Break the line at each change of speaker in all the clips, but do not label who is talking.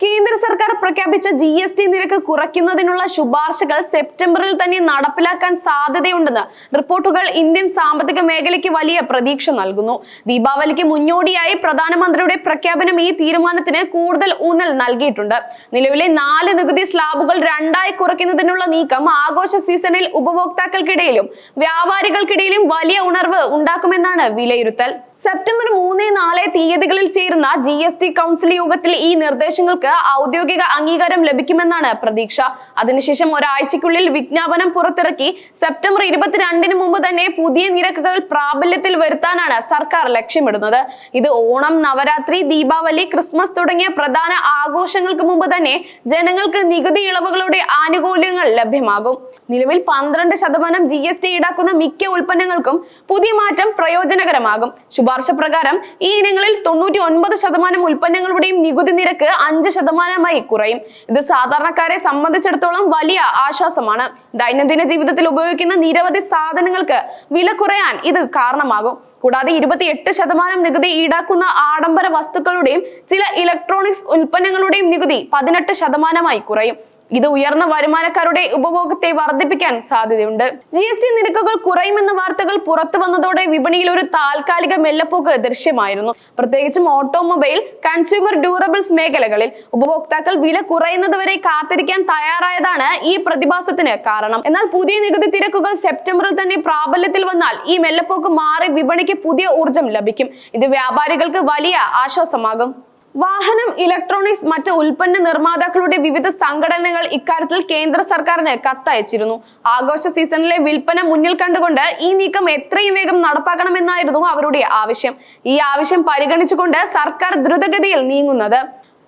কি കേന്ദ്ര സർക്കാർ പ്രഖ്യാപിച്ച ജി എസ് ടി നിരക്ക് കുറയ്ക്കുന്നതിനുള്ള ശുപാർശകൾ സെപ്റ്റംബറിൽ തന്നെ നടപ്പിലാക്കാൻ സാധ്യതയുണ്ടെന്ന് റിപ്പോർട്ടുകൾ ഇന്ത്യൻ സാമ്പത്തിക മേഖലയ്ക്ക് വലിയ പ്രതീക്ഷ നൽകുന്നു. ദീപാവലിക്ക് മുന്നോടിയായി പ്രധാനമന്ത്രിയുടെ പ്രഖ്യാപനം ഈ തീരുമാനത്തിന് കൂടുതൽ ഊന്നൽ നൽകിയിട്ടുണ്ട്. നിലവിലെ നാല് നികുതി സ്ലാബുകൾ രണ്ടായി കുറയ്ക്കുന്നതിനുള്ള നീക്കം ആഘോഷ സീസണിൽ ഉപഭോക്താക്കൾക്കിടയിലും വ്യാപാരികൾക്കിടയിലും വലിയ ഉണർവ് ഉണ്ടാക്കുമെന്നാണ് വിലയിരുത്തൽ. സെപ്റ്റംബർ മൂന്ന് നാല് തീയതികളിൽ ചേരുന്ന ജി എസ് ടി കൗൺസിൽ യോഗത്തിൽ ഈ നിർദ്ദേശങ്ങൾക്ക് ഔദ്യോഗിക അംഗീകാരം ലഭിക്കുമെന്നാണ് പ്രതീക്ഷ. അതിനുശേഷം ഒരാഴ്ചയ്ക്കുള്ളിൽ വിജ്ഞാപനം പുറത്തിറക്കി സെപ്റ്റംബർ ഇരുപത്തിരണ്ടിന് മുമ്പ് തന്നെ പുതിയ നിരക്കുകൾ പ്രാബല്യത്തിൽ വരുത്താനാണ് സർക്കാർ ലക്ഷ്യമിടുന്നത്. ഇത് ഓണം നവരാത്രി ദീപാവലി ക്രിസ്മസ് തുടങ്ങിയ പ്രധാന ആഘോഷങ്ങൾക്ക് മുമ്പ് തന്നെ ജനങ്ങൾക്ക് നികുതി ഇളവുകളുടെ ആനുകൂല്യങ്ങൾ ലഭ്യമാകും. നിലവിൽ പന്ത്രണ്ട് ശതമാനം ജി എസ് ടി ഈടാക്കുന്ന മിക്ക ഉൽപ്പന്നങ്ങൾക്കും പുതിയ മാറ്റം പ്രയോജനകരമാകും. ശുപാർശ പ്രകാരം ഈ ഇനങ്ങളിൽ തൊണ്ണൂറ്റി ഒൻപത് ശതമാനം ഉൽപ്പന്നങ്ങളുടെയും നികുതി നിരക്ക് അഞ്ച് ശതമാനമായി കുറയും. ഇത് സാധാരണക്കാരെ സംബന്ധിച്ചിടത്തോളം വലിയ ആശ്വാസമാണ്. ദൈനംദിന ജീവിതത്തിൽ ഉപയോഗിക്കുന്ന നിരവധി സാധനങ്ങൾക്ക് വില കുറയാൻ ഇത് കാരണമാകും. കൂടാതെ ഇരുപത്തിയെട്ട് ശതമാനം നികുതി ഈടാക്കുന്ന ആഡംബര വസ്തുക്കളുടെയും ചില ഇലക്ട്രോണിക്സ് ഉൽപ്പന്നങ്ങളുടെയും നികുതി പതിനെട്ട് ശതമാനമായി കുറയും. ഇത് ഉയർന്ന വരുമാനക്കാരുടെ ഉപഭോഗത്തെ വർദ്ധിപ്പിക്കാൻ സാധ്യതയുണ്ട്. ജി എസ് ടി നിരക്കുകൾ കുറയുമെന്ന വാർത്തകൾ പുറത്തു വന്നതോടെ വിപണിയിൽ ഒരു താൽക്കാലിക മെല്ലപ്പോക്ക് ദൃശ്യമായിരുന്നു. പ്രത്യേകിച്ചും ഓട്ടോമൊബൈൽ കൺസ്യൂമർ ഡ്യൂറബിൾസ് മേഖലകളിൽ ഉപഭോക്താക്കൾ വില കുറയുന്നതുവരെ കാത്തിരിക്കാൻ തയ്യാറായതാണ് ഈ പ്രതിഭാസത്തിന് കാരണം. എന്നാൽ പുതിയ നികുതി തിരക്കുകൾ സെപ്റ്റംബറിൽ തന്നെ പ്രാബല്യത്തിൽ വന്നാൽ ഈ മെല്ലപ്പോക്ക് മാറി വിപണിക്ക് പുതിയ ഊർജം ലഭിക്കും. ഇത് വ്യാപാരികൾക്ക് വലിയ ആശ്വാസമാകും. വാഹനം ഇലക്ട്രോണിക്സ് മറ്റ് ഉൽപ്പന്ന നിർമ്മാതാക്കളുടെ വിവിധ സംഘടനകൾ ഇക്കാര്യത്തിൽ കേന്ദ്ര സർക്കാരിന് കത്തയച്ചിരുന്നു. ആഘോഷ സീസണിലെ വിൽപ്പന മുന്നിൽ കണ്ടുകൊണ്ട് ഈ നീക്കം എത്രയും വേഗം നടപ്പാക്കണമെന്നായിരുന്നു അവരുടെ ആവശ്യം. ഈ ആവശ്യം പരിഗണിച്ചുകൊണ്ട് സർക്കാർ ദ്രുതഗതിയിൽ നീങ്ങുന്നത്.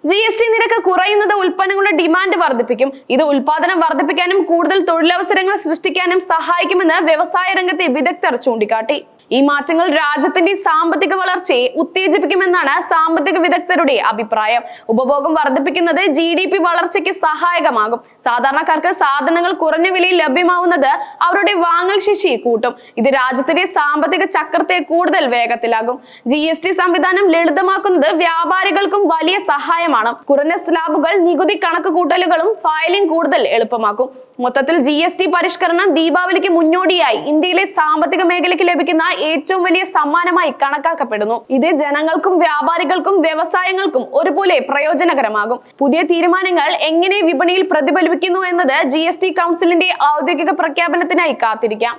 ജി എസ് ടി നിരക്ക് കുറയുന്നത് ഉൽപ്പന്നങ്ങളുടെ ഡിമാൻഡ് വർദ്ധിപ്പിക്കും. ഇത് ഉൽപാദനം വർദ്ധിപ്പിക്കാനും കൂടുതൽ തൊഴിലവസരങ്ങൾ സൃഷ്ടിക്കാനും സഹായിക്കുമെന്ന് വ്യവസായ രംഗത്തെ വിദഗ്ധർ ചൂണ്ടിക്കാട്ടി. ഈ മാറ്റങ്ങൾ രാജ്യത്തിന്റെ സാമ്പത്തിക വളർച്ചയെ ഉത്തേജിപ്പിക്കുമെന്നാണ് സാമ്പത്തിക വിദഗ്ധരുടെ അഭിപ്രായം. ഉപഭോഗം വർദ്ധിപ്പിക്കുന്നത് ജി ഡി പി വളർച്ചയ്ക്ക് സഹായകമാകും. സാധാരണക്കാർക്ക് സാധനങ്ങൾ കുറഞ്ഞ വിലയിൽ ലഭ്യമാവുന്നത് അവരുടെ വാങ്ങൽ ശേഷി കൂട്ടും. ഇത് രാജ്യത്തിന്റെ സാമ്പത്തിക ചക്രത്തെ കൂടുതൽ വേഗത്തിലാകും ജി എസ് ടി സംവിധാനം ലളിതമാക്കുന്നത് വ്യാപാരികൾക്കും വലിയ സഹായമാണ്. കുറഞ്ഞ സ്ലാബുകൾ നികുതി കണക്ക് കൂട്ടലുകളും ഫയലിംഗ് കൂടുതൽ എളുപ്പമാക്കും. മൊത്തത്തിൽ ജി പരിഷ്കരണം ദീപാവലിക്ക് മുന്നോടിയായി. ഇന്ത്യയിലെ സാമ്പത്തിക മേഖലയ്ക്ക് ലഭിക്കുന്ന ഏറ്റവും വലിയ സമ്മാനമായി കണക്കാക്കപ്പെടുന്നു. ഇത് ജനങ്ങൾക്കും വ്യാപാരികൾക്കും വ്യവസായങ്ങൾക്കും ഒരുപോലെ പ്രയോജനകരമാകും. പുതിയ തീരുമാനങ്ങൾ എങ്ങനെ വിപണിയിൽ പ്രതിഫലിപ്പിക്കുന്നു എന്നത് ജി കൗൺസിലിന്റെ ഔദ്യോഗിക പ്രഖ്യാപനത്തിനായി കാത്തിരിക്കാം.